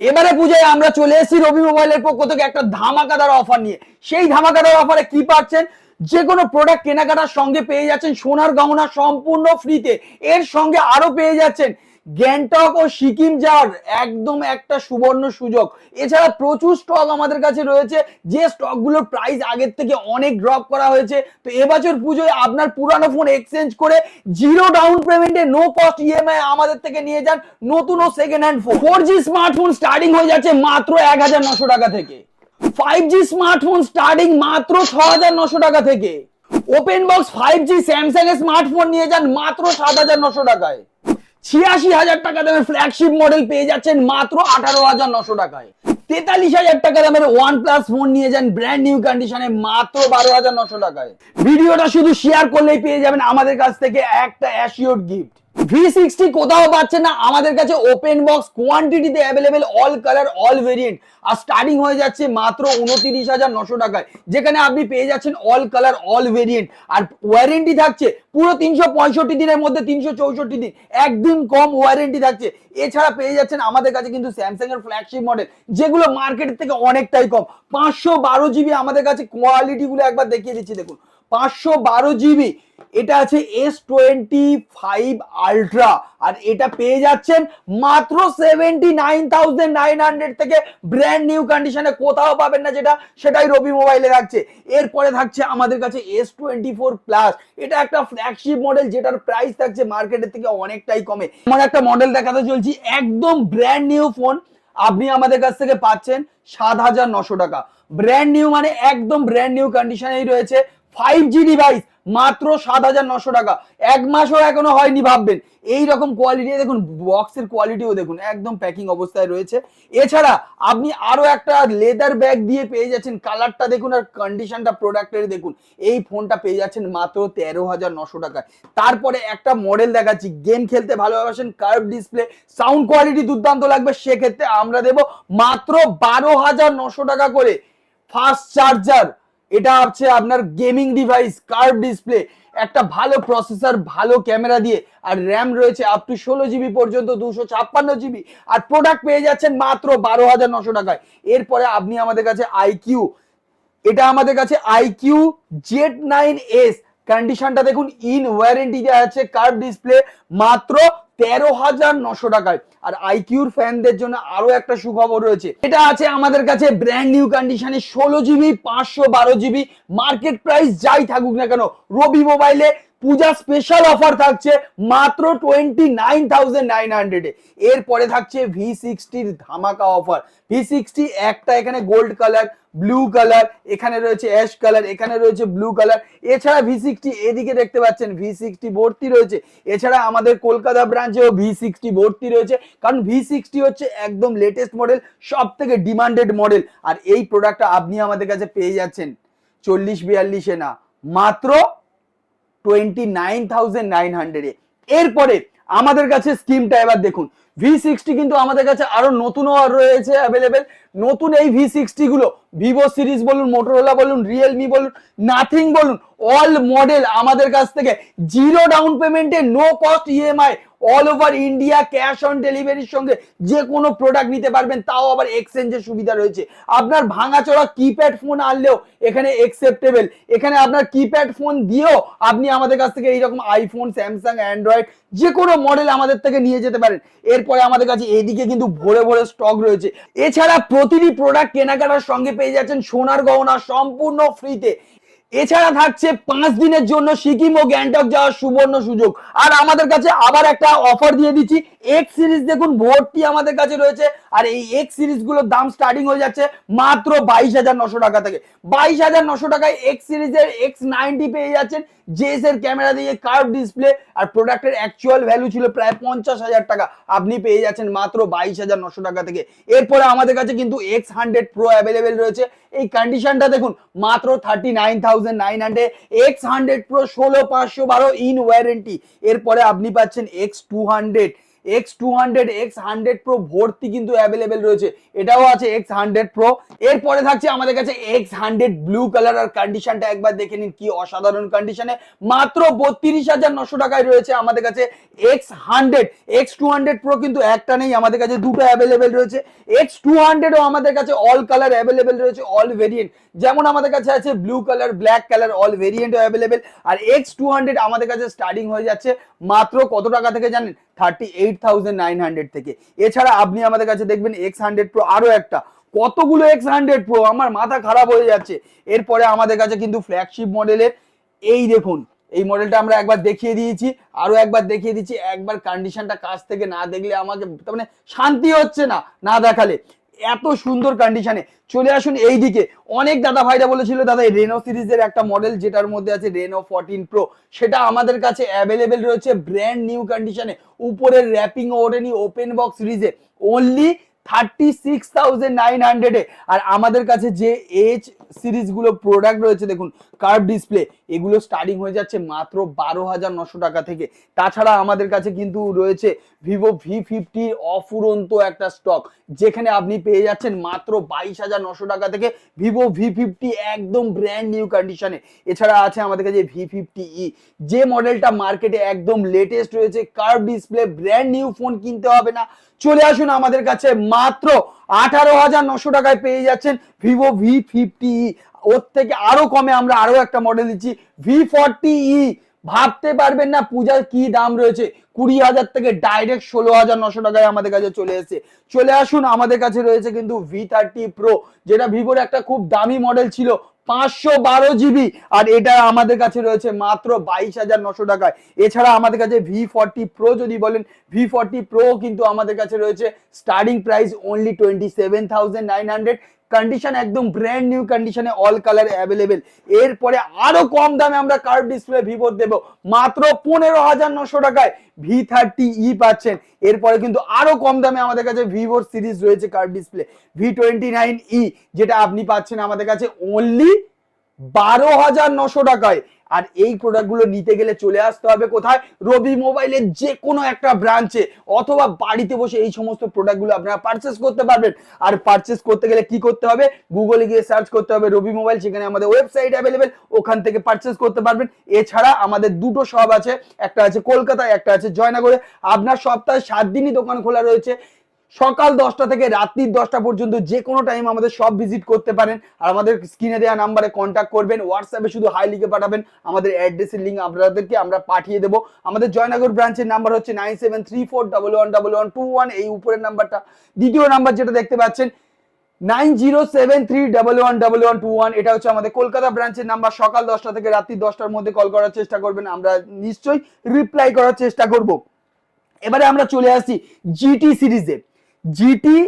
এবারে পূজায় আমরা চলে এসেছি রবি মোবাইলের পক্ষ থেকে একটা ধামাকাদার অফার নিয়ে। সেই ধামাকাদার অফারে কি পাচ্ছেন? যে কোনো প্রোডাক্ট কেনাকাটার সঙ্গে পেয়ে যাচ্ছেন সোনার গহনা সম্পূর্ণ ফ্রিতে এর সঙ্গে আরও পেয়ে যাচ্ছেন গ্যাংটক ও সিকিম যাওয়ার একদম একটা সুবর্ণ সুযোগ। এছাড়া প্রচুর স্টক আমাদের কাছে রয়েছে। যে স্টকগুলোর প্রাইস আগের থেকে অনেক ড্রপ করা হয়েছে। তো এবছর পুজোয় আপনার পুরানো ফোন এক্সচেঞ্জ করে জিরো ডাউন পেমেন্টে নো কস্ট ইএমআই আমাদের থেকে নিয়ে যান। নতুন ও second hand phone four G smartphone starting হয়ে যাচ্ছে মাত্র এক হাজার নশো টাকা থেকে। ফাইভ জি স্মার্টফোন স্টার্টিং মাত্র ছ হাজার নশো টাকা থেকে। Open box five G Samsung এর স্মার্টফোন নিয়ে যান মাত্র সাত হাজার নশো টাকায়। ছিয়াশি হাজার টাকা দামের ফ্ল্যাগশিপ মডেল পেয়ে যাচ্ছেন মাত্র আঠারো হাজার নশো টাকায়। তেতাল্লিশ হাজার টাকা দামের ওয়ান প্লাস ফোন নিয়ে যান ব্র্যান্ড নিউ কন্ডিশনে মাত্র বারো হাজার নশো টাকায়। ভিডিওটা শুধু শেয়ার করলেই পেয়ে যাবেন আমাদের কাছ থেকে একটা অ্যাসিওর গিফট ভি সিক্সটি কোথাও পাচ্ছেন না। আমাদের কাছে open box কোয়ান্টিটিতে available all colour all variant আর স্টার্টিং হয়ে যাচ্ছে মাত্র উনত্রিশ হাজার নশো টাকায়। যেখানে আপনি পেয়ে যাচ্ছেন অল কালার অল ভেরিয়েন্ট আর ওয়ারেন্টি থাকছে পুরো তিনশো পঁয়ষট্টি দিনের মধ্যে, তিনশো চৌষট্টি দিন। একদিন কম ওয়ারেন্টি থাকছে। এছাড়া পেয়ে যাচ্ছেন আমাদের কাছে কিন্তু স্যামসাং এর ফ্ল্যাগশিপ মডেল যেগুলো মার্কেটের থেকে অনেকটাই কম। পাঁচশো বারো জিবি আমাদের কাছে কোয়ালিটি গুলো একবার দেখিয়ে দিচ্ছি, দেখুন। পাঁচশো বারো জিবি। এটা আছে এস টোয়েন্টি ফাইভ আলট্রা। আর এটা পেয়ে যাচ্ছেন মাত্র seventy nine thousand nine hundred থেকে ব্র্যান্ড নিউ কন্ডিশনে। কোথাও পাবেন না যেটা, সেটাই রবি মোবাইলে থাকছে। এরপরে থাকছে আমাদের কাছে এস টোয়েন্টি ফোর প্লাস। এটা একটা ফ্ল্যাগশিপ মডেল যেটার প্রাইস থাকছে মার্কেটের থেকে অনেকটাই কমে। আমার একটা মডেল দেখাতে চলছি, একদম ব্র্যান্ড নিউ ফোন আপনি আমাদের কাছ থেকে পাচ্ছেন সাত হাজার নশো টাকা। ব্র্যান্ড নিউ মানে একদম ব্র্যান্ড নিউ কন্ডিশনেই রয়েছে। ফাইভ জি ডিভাইস মাত্র সাত হাজার নশো টাকা। এক মাসও এখনও হয়নি ভাববেন। এই রকম কোয়ালিটি দেখুন বক্সের কোয়ালিটিও দেখুন, একদম প্যাকিং অবস্থায় রয়েছে। এছাড়া আপনি আরও একটা লেদার ব্যাগ দিয়ে পেয়ে যাচ্ছেন কালারটা দেখুন আর কন্ডিশনটা প্রোডাক্টের দেখুন। এই ফোনটা পেয়ে যাচ্ছেন মাত্র তেরো হাজার নশো টাকায়। তারপরে একটা মডেল দেখাচ্ছি গেম খেলতে ভালোবাসেন কার্ভ ডিসপ্লে সাউন্ড কোয়ালিটি দুর্দান্ত লাগবে, সেক্ষেত্রে আমরা দেব মাত্র বারো হাজার নশো টাকা করে ফাস্ট চার্জার এটা হচ্ছে আপনার গেমিং ডিভাইস কার্ভ ডিসপ্লে একটা ভালো প্রসেসর ভালো ক্যামেরা দিয়ে, আর র্যাম রয়েছে আপ টু ষোলো জিবি পর্যন্ত, দুশো ছাপ্পান্ন জিবি আর প্রোডাক্ট পেয়ে যাচ্ছেন মাত্র বারো হাজার নশো টাকায়। এরপরে আপনি আমাদের কাছে আইকিউ এটা আমাদের কাছে আইকিউ জেড নাইন এস কন্ডিশনটা দেখুন ইন ওয়ারেন্টি দেওয়া আছে কার্ভ ডিসপ্লে মাত্র তেরো হাজার নশো টাকায়। আর আইকিউর ফ্যানদের জন্য আরও একটা সুখবর রয়েছে। এটা আছে আমাদের কাছে ব্র্যান্ড নিউ কন্ডিশনে ষোলো জিবি পাঁচশো বারো জিবি মার্কেট প্রাইস যাই থাকুক না কেন, রবি মোবাইলে পূজা স্পেশাল অফার থাকছে মাত্র টোয়েন্টি নাইন থাউজেন্ড নাইন হান্ড্রেডে এরপরে থাকছে ভি সিক্সটির ধামাকা অফার ভি সিক্সটি একটা এখানে গোল্ড কালার ব্লু কালার এখানে রয়েছে অ্যাশ কালার এখানে রয়েছে ব্লু কালার এছাড়া ভি সিক্সটি এদিকে দেখতে পাচ্ছেন ভি সিক্সটি ভর্তি রয়েছে। এছাড়া আমাদের কলকাতা ব্রাঞ্চেও ভি সিক্সটি ভর্তি রয়েছে। কারণ ভি সিক্সটি হচ্ছে একদম লেটেস্ট মডেল সব থেকে ডিমান্ডেড মডেল আর এই প্রোডাক্টটা আপনি আমাদের কাছে পেয়ে যাচ্ছেন। চল্লিশ বিয়াল্লিশে না। মাত্র টোয়েন্টি নাইন থাউজেন্ড নাইন হান্ড্রেডে এরপরে আমাদের কাছে স্কিমটা এবার দেখুন। ভি সিক্সটি কিন্তু আমাদের কাছে আরও নতুনও রয়েছে অ্যাভেলেবেল নতুন এই ভি সিক্সটি গুলো ভিভো সিরিজ বলুন মোটোরোলা বলুন রিয়েলমি বলুন নাথিং বলুন অল মডেল আমাদের কাছ থেকে জিরো ডাউন পেমেন্টে no cost EMI all over India cash on ডেলিভারির সঙ্গে যে কোনো প্রোডাক্ট নিতে পারবেন, তাও আবার এক্সচেঞ্জের সুবিধা রয়েছে। আপনার ভাঙাচোরা কিপ্যাড ফোন আনলেও এখানে একসেপ্টেবল এখানে আপনার কিপ্যাড ফোন দিয়েও আপনি আমাদের কাছ থেকে এইরকম আইফোন স্যামসাং অ্যান্ড্রয়েড যে কোনো মডেল আমাদের থেকে নিয়ে যেতে পারেন। এরপরে আমাদের কাছে এদিকে কিন্তু ভরে ভরে স্টক রয়েছে। এছাড়া প্রতিটি প্রোডাক্ট কেনাকাটার সঙ্গে পেয়ে যাচ্ছেন সোনার গহনা সম্পূর্ণ ফ্রিতে এছাড়া থাকছে পাঁচ দিনের জন্য সিকিম ও গ্যাংটক যাওয়ার সুবর্ণ সুযোগ। আর আমাদের কাছে আবার একটা অফার দিয়ে দিচ্ছি। এক্স সিরিজ দেখুন ভোটটি আমাদের কাছে রয়েছে। আর এই এক্স সিরিজগুলোর দাম স্টার্টিং হয়ে যাচ্ছে মাত্র বাইশ হাজার নশো টাকা থেকে। বাইশ হাজার নশো টাকায় এক্স সিরিজের এক্স নাইনটি পেয়ে যাচ্ছেন। জেস এর ক্যামেরা দিয়ে কার্ভ ডিসপ্লে আর প্রোডাক্টের অ্যাকচুয়াল ভ্যালু ছিল প্রায় পঞ্চাশ হাজার টাকা। আপনি পেয়ে যাচ্ছেন মাত্র বাইশ হাজার নশো টাকা থেকে। এরপরে আমাদের কাছে কিন্তু এক্স হান্ড্রেড প্রো অ্যাভেলেবেল রয়েছে। এই কন্ডিশনটা দেখুন, মাত্র thirty nine thousand nine hundred X hundred pro ষোলো পাঁচশো বারো ইন ওয়ারেন্টি এরপরে আপনি পাচ্ছেন X two hundred X two hundred X hundred pro ভর্তি কিন্তু অ্যাভেলেবেল রয়েছে। এটাও আছে এক্স হান্ড্রেড প্রো এরপরে থাকছে আমাদের কাছে এক্স হান্ড্রেড ব্লু কালার আর কন্ডিশনটা একবার দেখে নিন কি অসাধারণ কন্ডিশনে মাত্র বত্রিশ হাজার নশো টাকায় রয়েছে আমাদের কাছে X hundred X two hundred pro কিন্তু একটা নেই, আমাদের কাছে দুটো অ্যাভেলেবেল রয়েছে। এক্স টু হান্ড্রেডও আমাদের কাছে অল কালার অ্যাভেলেবেল রয়েছে অল ভেরিয়েন্ট যেমন আমাদের কাছে আছে blue colour black colour all ভেরিয়েন্টও available আর এক্স টু হান্ড্রেড আমাদের কাছে স্টার্টিং হয়ে যাচ্ছে। মাত্র কত টাকা থেকে জানেন? Thirty eight thousand nine hundred থেকে। এছাড়া আপনি আমাদের কাছে দেখবেন এক্স হান্ড্রেড প্রো আরও একটা। কতগুলো এক্স হান্ড্রেড প্রো আমার মাথা খারাপ হয়ে যাচ্ছে। এরপরে আমাদের কাছে কিন্তু ফ্ল্যাগশিপ মডেলের এই দেখুন, এই মডেলটা আমরা একবার দেখিয়ে দিয়েছি আরও একবার দেখিয়ে দিচ্ছি। একবার কন্ডিশনটা কাছ থেকে না দেখলে আমাকে মানে শান্তি হচ্ছে না না দেখালে। এত সুন্দর কন্ডিশনে চলে আসুন এই দিকে অনেক দাদা ভাইরা বলেছিল, দাদা, এই রেনো সিরিজের একটা মডেল যেটার মধ্যে আছে রেনো ফোরটিন প্রো সেটা আমাদের কাছে অ্যাভেলেবেল রয়েছে ব্র্যান্ড নিউ কন্ডিশনে উপরের র্যাপিং ওরেনি ওপেন বক্স সিরিজে only thirty six thousand nine হান্ড্রেডে আর আমাদের কাছে যে এইচ সিরিজগুলো প্রোডাক্ট রয়েছে, দেখুন কার্ভ ডিসপ্লে এগুলো স্টার্টিং হয়ে যাচ্ছে মাত্র বারো হাজার নশো টাকা থেকে। তাছাড়া আমাদের কাছে কিন্তু রয়েছে ভিভো ভি ফিফটির অফুরন্ত একটা স্টক যেখানে আপনি পেয়ে যাচ্ছেন মাত্র বাইশ হাজার নশো টাকা থেকে ভিভো ভি ফিফটি একদম ব্র্যান্ড নিউ কন্ডিশনে এছাড়া আছে আমাদের কাছে ভি ফিফটি ই যে মডেলটা মার্কেটে একদম লেটেস্ট রয়েছে curve display brand new phone কিনতে হবে না। চলে আসুন আমাদের কাছে, মাত্র আঠারো হাজার নশো টাকায় পেয়ে যাচ্ছেন ভিভো ভি ফিফটি ই ওর থেকে আরও কমে আমরা আরও একটা মডেল দিচ্ছি ভি ফর্টি ই ভাবতে পারবেন না পূজার কি দাম রয়েছে। কুড়ি হাজার থেকে ডাইরেক্ট ষোলো হাজার নশো টাকায় আমাদের কাছে চলে এসেছে। চলে আসুন, আমাদের কাছে রয়েছে কিন্তু ভি থার্টি প্রো যেটা ভিভোর একটা খুব দামি মডেল ছিল, পাঁচশো বারো জিবি আর এটা আমাদের কাছে রয়েছে মাত্র বাইশ হাজার নশো টাকায়। এছাড়া আমাদের কাছে ভি ফর্টি প্রো যদি বলেন ভি ফর্টি প্রো কিন্তু আমাদের কাছে রয়েছে starting price only twenty seven thousand nine hundred condition একদম ব্র্যান্ড নিউ কন্ডিশনে অল কালার অ্যাভেলেবেল এরপরে আরও কম দামে আমরা কার্ভ ডিসপ্লে ভিভোর দেব। মাত্র পনেরো হাজার নশো টাকায় ভি থার্টি ই পাচ্ছেন। এরপরে কিন্তু আরও কম দামে আমাদের কাছে ভিভোর সিরিজ রয়েছে curve display V twenty nine e যেটা আপনি পাচ্ছেন আমাদের কাছে অনলি বারো হাজার নশো টাকায়। আর এই প্রোডাক্টগুলো নিতে গেলে চলে আসতে হবে কোথায়? রবি মোবাইলের যে কোনো একটা ব্রাঞ্চে অথবা বাড়িতে বসে এই সমস্ত প্রোডাক্টগুলো আপনারা পারচেস করতে পারবেন। আর পারচেস করতে গেলে কি করতে হবে? গুগলে গিয়ে সার্চ করতে হবে রবি মোবাইল, সেখানে আমাদের ওয়েবসাইট অ্যাভেলেবেল ওখান থেকে পারচেস করতে পারবেন। এছাড়া আমাদের দুটো শপ আছে, একটা আছে কলকাতায়, একটা আছে জয়নগরে। আপনার সপ্তাহে সাত দিনই দোকান খোলা রয়েছে। সকাল দশটা থেকে রাত্রি দশটা পর্যন্ত যে কোনো টাইম আমাদের সব ভিজিট করতে পারেন। আর আমাদের স্ক্রিনে দেওয়া নাম্বারে কন্ট্যাক্ট করবেন হোয়াটসঅ্যাপে শুধু হাই লিখে পাঠাবেন, আমাদের অ্যাড্রেসের লিঙ্ক আপনাদেরকে আমরা পাঠিয়ে দেবো। আমাদের জয়নগর ব্রাঞ্চের নাম্বার হচ্ছে nine seven three four double one double one two one এই উপরের নাম্বারটা দ্বিতীয় নাম্বার যেটা দেখতে পাচ্ছেন nine zero seven three double one double one two one এটা হচ্ছে আমাদের কলকাতা ব্রাঞ্চের নাম্বার সকাল দশটা থেকে রাত্রি দশটার মধ্যে কল করার চেষ্টা করবেন, আমরা নিশ্চয়ই রিপ্লাই করার চেষ্টা করব। এবারে আমরা চলে আসছি জিটি সিরিজে জিটি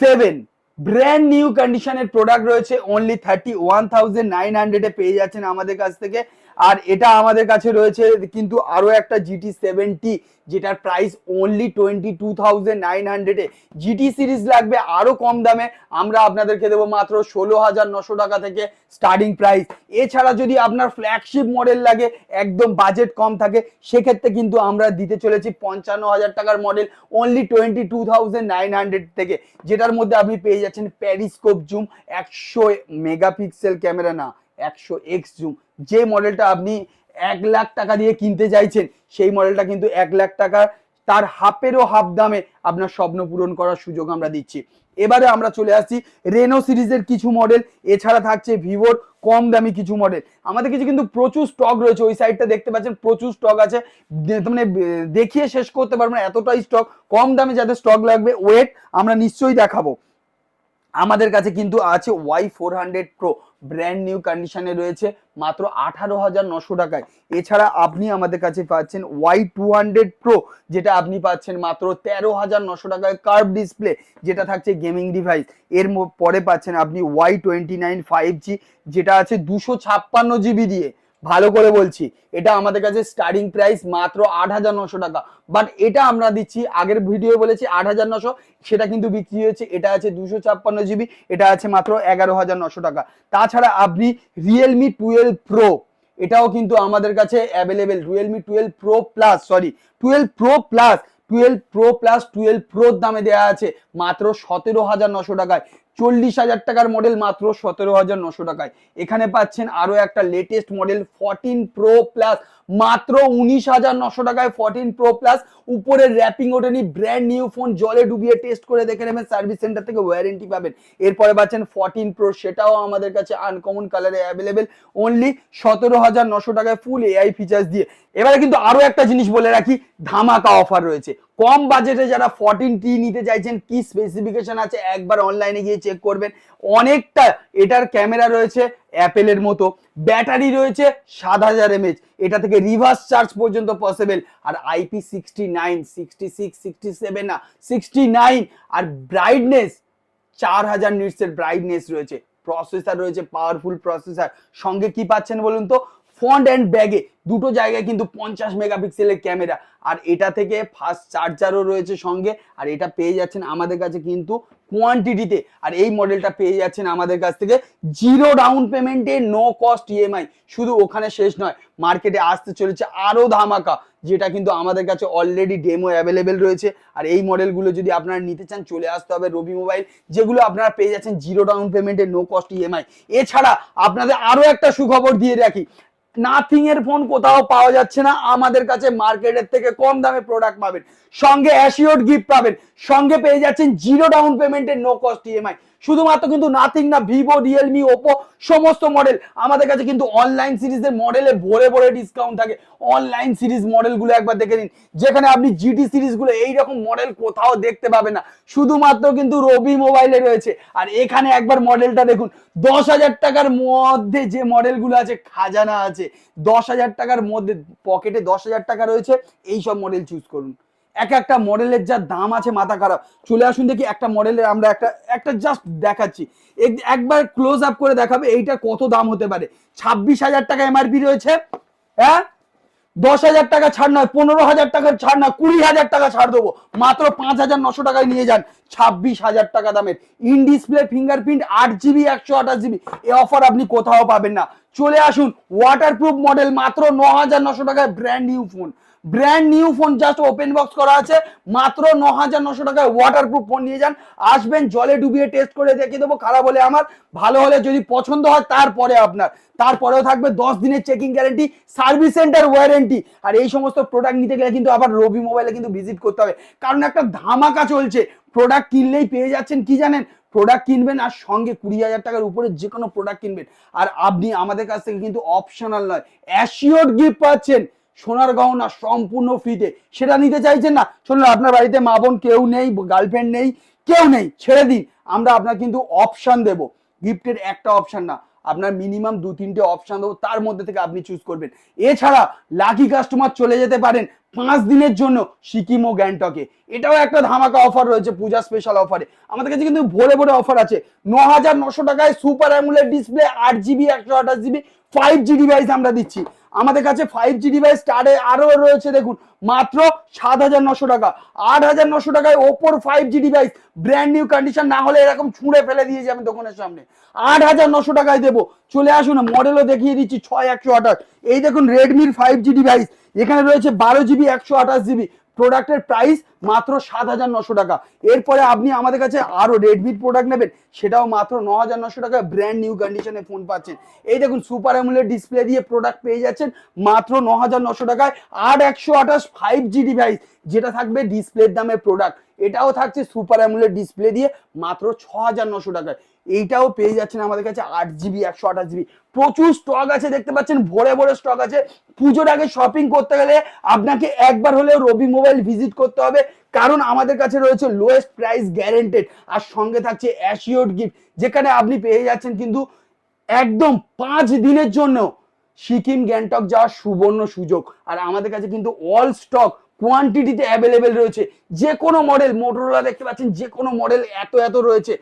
সেভেন ব্র্যান্ড নিউ কন্ডিশনের প্রোডাক্ট রয়েছে only thirty one thousand nine হান্ড্রেডে পেয়ে যাচ্ছেন আমাদের কাছ থেকে। আর এটা আমাদের কাছে রয়েছে, কিন্তু আরও একটা জিটি সেভেন্টি যেটার price only twenty two thousand nine হান্ড্রেডে জিটি সিরিজ লাগবে আরও কম দামে। আমরা আপনাদেরকে দেবো মাত্র ষোলো হাজার নশো টাকা থেকে স্টার্টিং প্রাইস এছাড়া যদি আপনার ফ্ল্যাগশিপ মডেল লাগে, একদম বাজেট কম থাকে, সেক্ষেত্রে কিন্তু আমরা দিতে চলেছি পঞ্চান্ন হাজার টাকার model only twenty two thousand nine hundred থেকে। যেটার মধ্যে আপনি পেয়ে যাচ্ছেন প্যারিস্কোপ জুম একশো মেগাপিক্সেল ক্যামেরা না, একশো এক্স জুম যে মডেলটা আপনি এক লাখ টাকা দিয়ে কিনতে চাইছেন, সেই মডেলটা কিন্তু এক লাখ টাকা, তার হাফেরও হাফ দামে আপনার স্বপ্ন পূরণ করার সুযোগ আমরা দিচ্ছি। এবারে আমরা চলে আসছি রেনো সিরিজের কিছু মডেল এছাড়া থাকছে ভিভোর কম দামি কিছু মডেল আমাদের কিছু কিন্তু প্রচুর স্টক রয়েছে, ওই সাইডটা দেখতে পাচ্ছেন, প্রচুর স্টক আছে। মানে দেখিয়ে শেষ করতে পারব না, এতটাই স্টক কম দামে যাদের স্টক লাগবে ওয়েট আমরা নিশ্চয়ই দেখাবো। আমাদের কাছে কিন্তু আছে Y four hundred pro brand new কন্ডিশনে রয়েছে, মাত্র আঠারো হাজার নশো টাকায়। এছাড়া আপনি আমাদের কাছে পাচ্ছেন ওয়াই টু হান্ড্রেড প্রো যেটা আপনি পাচ্ছেন মাত্র তেরো হাজার নশো টাকায় কার্ভ ডিসপ্লে যেটা থাকছে গেমিং ডিভাইস এর পরে পাচ্ছেন আপনি Y twenty nine five G যেটা আছে দুশো ছাপ্পান্ন জিবি দিয়ে। ভালো করে বলছি, এটা আমাদের কাছে স্টার্টিং প্রাইস মাত্র আট হাজার নশো টাকা। বাট এটা আমরা দিচ্ছি, আগের ভিডিও বলেছি আট হাজার নশো, সেটা কিন্তু বিক্রি হয়েছে, এটা আছে দুশো ছাপ্পান্ন জিবি, এটা আছে মাত্র এগারো হাজার নশো টাকা। তাছাড়া আপনি রিয়েলমি টুয়েলভ প্রো এটাও কিন্তু আমাদের কাছে available Realme twelve pro plus sorry twelve pro plus twelve pro plus twelve প্রোর দামে দেওয়া আছে মাত্র সতেরো হাজার নশো টাকায়। চল্লিশ হাজার টাকার মডেল মাত্র সতেরো হাজার নশো টাকায়। এখানে পাচ্ছেন আরও একটা latest model fourteen pro plus মাত্র উনিশ হাজার নশো টাকায় ফোরটিন প্রো প্লাস উপরে র্যাপিং ওঠেনি ব্র্যান্ড নিউ ফোন জলে ডুবিয়ে টেস্ট করে দেখে নেবেন সার্ভিস সেন্টার থেকে ওয়ারেন্টি পাবেন। এরপরে পাচ্ছেন ফোরটিন প্রো সেটাও আমাদের কাছে আনকমন কালারে অ্যাভেলেবেল অনলি সতেরো হাজার নশো টাকায় ফুল এআই ফিচার্স দিয়ে। এবারে কিন্তু আরও একটা জিনিস বলে রাখি, ধামাকা অফার রয়েছে। কম বাজেটে যারা ফোরটিন টি নিতে চাইছেন, কি স্পেসিফিকেশন আছে একবার অনলাইনে গিয়ে চেক করবেন। অনেকটা এটার ক্যামেরা রয়েছে অ্যাপেলের মতো। ব্যাটারি রয়েছে সাত হাজার এমএচ এটা থেকে রিভার্স চার্জ পর্যন্ত পসিবল আর IP sixty nine sixty six sixty seven না সিক্সটি নাইন আর ব্রাইটনেস চার হাজার নিটসের ব্রাইটনেস রয়েছে। প্রসেসর রয়েছে পাওয়ারফুল প্রসেসর সঙ্গে কি পাচ্ছেন বলুন তো? ফ্রন্ট অ্যান্ড ব্যাগে দুটো জায়গায় কিন্তু পঞ্চাশ মেগাপিক্সেলের ক্যামেরা। আর এটা থেকে ফাস্ট চার্জারও রয়েছে সঙ্গে, আর এটা পেয়ে যাচ্ছেন আমাদের কাছে কিন্তু কোয়ান্টিটিতে আর এই মডেলটা পেয়ে যাচ্ছেন আমাদের কাছ থেকে জিরো ডাউন পেমেন্টে নো কস্ট ইএমআই শুধু ওখানে শেষ নয় মার্কেটে আসতে চলেছে আরও ধামাকা, যেটা কিন্তু আমাদের কাছে অলরেডি ডেমো অ্যাভেলেবেল রয়েছে। আর এই মডেলগুলো যদি আপনারা নিতে চান, চলে আসতে হবে রবি মোবাইল যেগুলো আপনারা পেয়ে যাচ্ছেন জিরো ডাউন পেমেন্টে নো কস্ট ইএমআই এছাড়া আপনাদের আরও একটা সুখবর দিয়ে রাখি নাথিং এর ফোন কোথাও পাওয়া যাচ্ছে না। আমাদের কাছে মার্কেটের থেকে কম দামে প্রোডাক্ট পাবেন। সঙ্গে অ্যাসিওর গিফট পাবেন। সঙ্গে পেয়ে যাচ্ছেন জিরো ডাউন পেমেন্টের নো কস্ট ইএমআই শুধুমাত্র কিন্তু নাথিং না ভিভো রিয়েলমি ওপো সমস্ত মডেল আমাদের কাছে কিন্তু অনলাইন সিরিজের মডেলে ভরে ভরে ডিসকাউন্ট থাকে। অনলাইন সিরিজ মডেলগুলো একবার দেখে নিন। যেখানে আপনি জিটি সিরিজগুলো এইরকম মডেল কোথাও দেখতে পাবেন না। শুধুমাত্র কিন্তু রবি মোবাইলে রয়েছে। আর এখানে একবার মডেলটা দেখুন। দশ হাজার টাকার মধ্যে যে মডেলগুলো আছে, খাজানা আছে। দশ হাজার টাকার মধ্যে পকেটে দশ হাজার টাকা রয়েছে। এই সব মডেল চুজ করুন। এক একটা মডেলের যা দাম আছে, মাথা খারাপ। চলে আসুন দেখি একটা মডেলের আমরা একটা একটা জাস্ট দেখাচ্ছি। একবার ক্লোজ আপ করে দেখাবে এইটা কত দাম হতে পারে। ছাব্বিশ হাজার টাকা এমআরপি রয়েছে হ্যাঁ? দশ হাজার টাকা ছাড় নয়, পনেরো হাজার টাকার ছাড় না কুড়ি হাজার টাকা ছাড় দেবো। মাত্র পাঁচ হাজার নশো টাকায় নিয়ে যান, ছাব্বিশ হাজার টাকা দামের। ইন ডিসপ্লে ফিঙ্গারপ্রিন্ট আট জিবি একশো আঠাশ জিবি এ অফার আপনি কোথাও পাবেন না। চলে আসুন ওয়াটারপ্রুফ মডেল মাত্র ন হাজার নশো টাকায় brand new phone brand new phone just open box করা আছে। মাত্র ন হাজার নশো টাকায় ওয়াটারপ্রুফ ফোন নিয়ে যান। আসবেন, জলে ডুবিয়ে টেস্ট করে দেখিয়ে দেবো। খারাপ হলে আমার? ভালো হলে যদি পছন্দ হয়, তারপরে আপনার। তারপরেও থাকবে দশ দিনের checking guarantee service centre warranty আর এই সমস্ত প্রোডাক্ট নিতে গেলে কিন্তু আবার রবি মোবাইলে কিন্তু ভিজিট করতে হবে। কারণ একটা ধামাকা চলছে। প্রোডাক্ট কিনলেই পেয়ে যাচ্ছেন, কি জানেন? প্রোডাক্ট কিনবেন আর সঙ্গে কুড়ি হাজার টাকার উপরে যে কোনো প্রোডাক্ট কিনবেন। আর আপনি আমাদের কাছ থেকে কিন্তু অপশনাল নয় অ্যাসিওর গিফট পাচ্ছেন। সোনার গহনা সম্পূর্ণ ফ্রিতে সেটা নিতে চাইছেন না? চলুন আপনার বাড়িতে মা বোন কেউ নেই গার্লফ্রেন্ড নেই, কেউ নেই, ছেড়ে দিন। আমরা আপনার কিন্তু অপশান দেব। গিফটের একটা অপশন না। আপনার মিনিমাম দু তিনটে অপশন দেবো। তার মধ্যে থেকে আপনি চুজ করবেন। এছাড়া লাকি কাস্টমার চলে যেতে পারেন পাঁচ দিনের জন্য সিকিম ও গ্যাংটকে। এটাও একটা ধামাকা অফার রয়েছে, পূজা স্পেশাল অফারে আমাদের কাছে কিন্তু ভোরে ভোরে অফার আছে। ন হাজার নশো টাকায় সুপার অ্যামুলেট ডিসপ্লে আট জিবি একশো আঠাশ জিবি ফাইভ জি ডিভাইস আমরা দিচ্ছি। আমাদের কাছে ফাইভ জি ডিভাইস স্টারে আরও রয়েছে, দেখুন, মাত্র সাত হাজার নশো টাকা। আট হাজার নশো টাকায় ওপোর five G device brand new condition না হলে এরকম ছুঁড়ে ফেলে দিয়ে যাবেন দোকানের সামনে। আট হাজার নশো টাকায় দেবো। চলে আসুন মডেলও দেখিয়ে দিচ্ছি, ছয় একশো আঠাশ। এই দেখুন রেডমির ফাইভ জি ডিভাইস এখানে রয়েছে বারো জিবি একশো আঠাশ জিবি প্রোডাক্টের প্রাইস মাত্র সাত হাজার নশো টাকা। এরপরে আপনি আমাদের কাছে আরও রেডমির প্রোডাক্ট নেবেন, সেটাও মাত্র ন হাজার নশো টাকা ব্র্যান্ড নিউ কন্ডিশনে ফোন পাচ্ছেন। এই দেখুন সুপার অ্যামুলেট ডিসপ্লে দিয়ে প্রোডাক্ট পেয়ে যাচ্ছেন, মাত্র ন হাজার নশো টাকায় আট একশো আঠাশ ফাইভ জি ডিভাইস যেটা থাকবে ডিসপ্লের দামে প্রোডাক্ট এটাও থাকছে সুপার অ্যামুলেট ডিসপ্লে দিয়ে মাত্র ছ হাজার নশো টাকায়। এইটাও পেয়ে যাচ্ছেন আমাদের কাছে আট জিবি একশো আঠাশ জিবি প্রচুর স্টক আছে, দেখতে পাচ্ছেন, ভোরে ভোরে স্টক আছে। পুজোর আগে শপিং করতে গেলে আপনাকে একবার হলেও রবি মোবাইল ভিজিট করতে হবে। কারণ আমাদের কাছে রয়েছে লোয়েস্ট প্রাইস গ্যারেন্টেড আর সঙ্গে থাকছে অ্যাসিওর গিফট যেখানে আপনি পেয়ে যাচ্ছেন কিন্তু একদম পাঁচ দিনের জন্য সিকিম, গ্যাংটক যাওয়ার সুবর্ণ সুযোগ। আর আমাদের কাছে কিন্তু অল স্টক কোয়ান্টিটিতে অ্যাভেলেবেল রয়েছে। যে কোনো মডেল মোটরোলা দেখতে পাচ্ছেন, যে কোনো মডেল এত এত রয়েছে।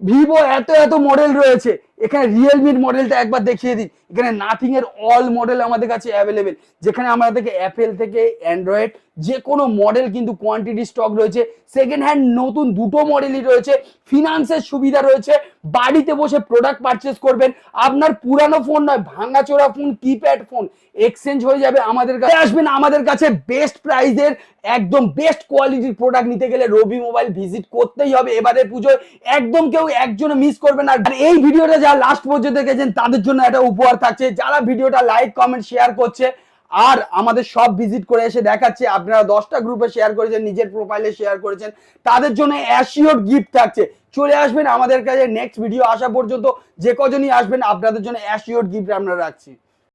ভিভো এত এত মডেল রয়েছে। এখানে রিয়েলমির মডেলটা একবার দেখিয়ে দিই। এখানে নাথিং এর অল মডেল আমাদের কাছে অ্যাভেলেবেল যেখানে আমাদেরকে অ্যাপেল থেকে অ্যান্ড্রয়েড যে কোনো মডেল কিন্তু কোয়ান্টিটি স্টক রয়েছে। সেকেন্ড হ্যান্ড নতুন দুটো মডেলই রয়েছে। ফিনান্সের সুবিধা রয়েছে। বাড়িতে বসে প্রোডাক্ট পারচেস করবেন। আপনার পুরানো ফোন নয়, ভাঙাচোরা ফোন কিপ্যাড ফোন এক্সচেঞ্জ হয়ে যাবে আমাদের কাছে। আসবেন আমাদের কাছে বেস্ট প্রাইজের একদম বেস্ট কোয়ালিটির প্রোডাক্ট নিতে গেলে রবি মোবাইল ভিজিট করতেই হবে। এবারে পুজোয় একদম কেউ একজন মিস করবেন আর এই ভিডিওটা যারা লাস্ট পর্যন্ত দেখেছেন, তাদের জন্য একটা উপহার থাকছে। যারা ভিডিওটা লাইক কমেন্ট শেয়ার করছে, আর আমাদের সব ভিজিট করে এসে দেখাচ্ছে, আপনারা দশটা গ্রুপে শেয়ার করেছেন, নিজের প্রোফাইলে শেয়ার করেছেন, তাদের জন্য অ্যাসিওর গিফট থাকছে। চলে আসবেন আমাদের কাছে নেক্সট ভিডিও আসা পর্যন্ত যে কজনই আসবেন, আপনাদের জন্য অ্যাসিওর গিফট আমরা রাখছি।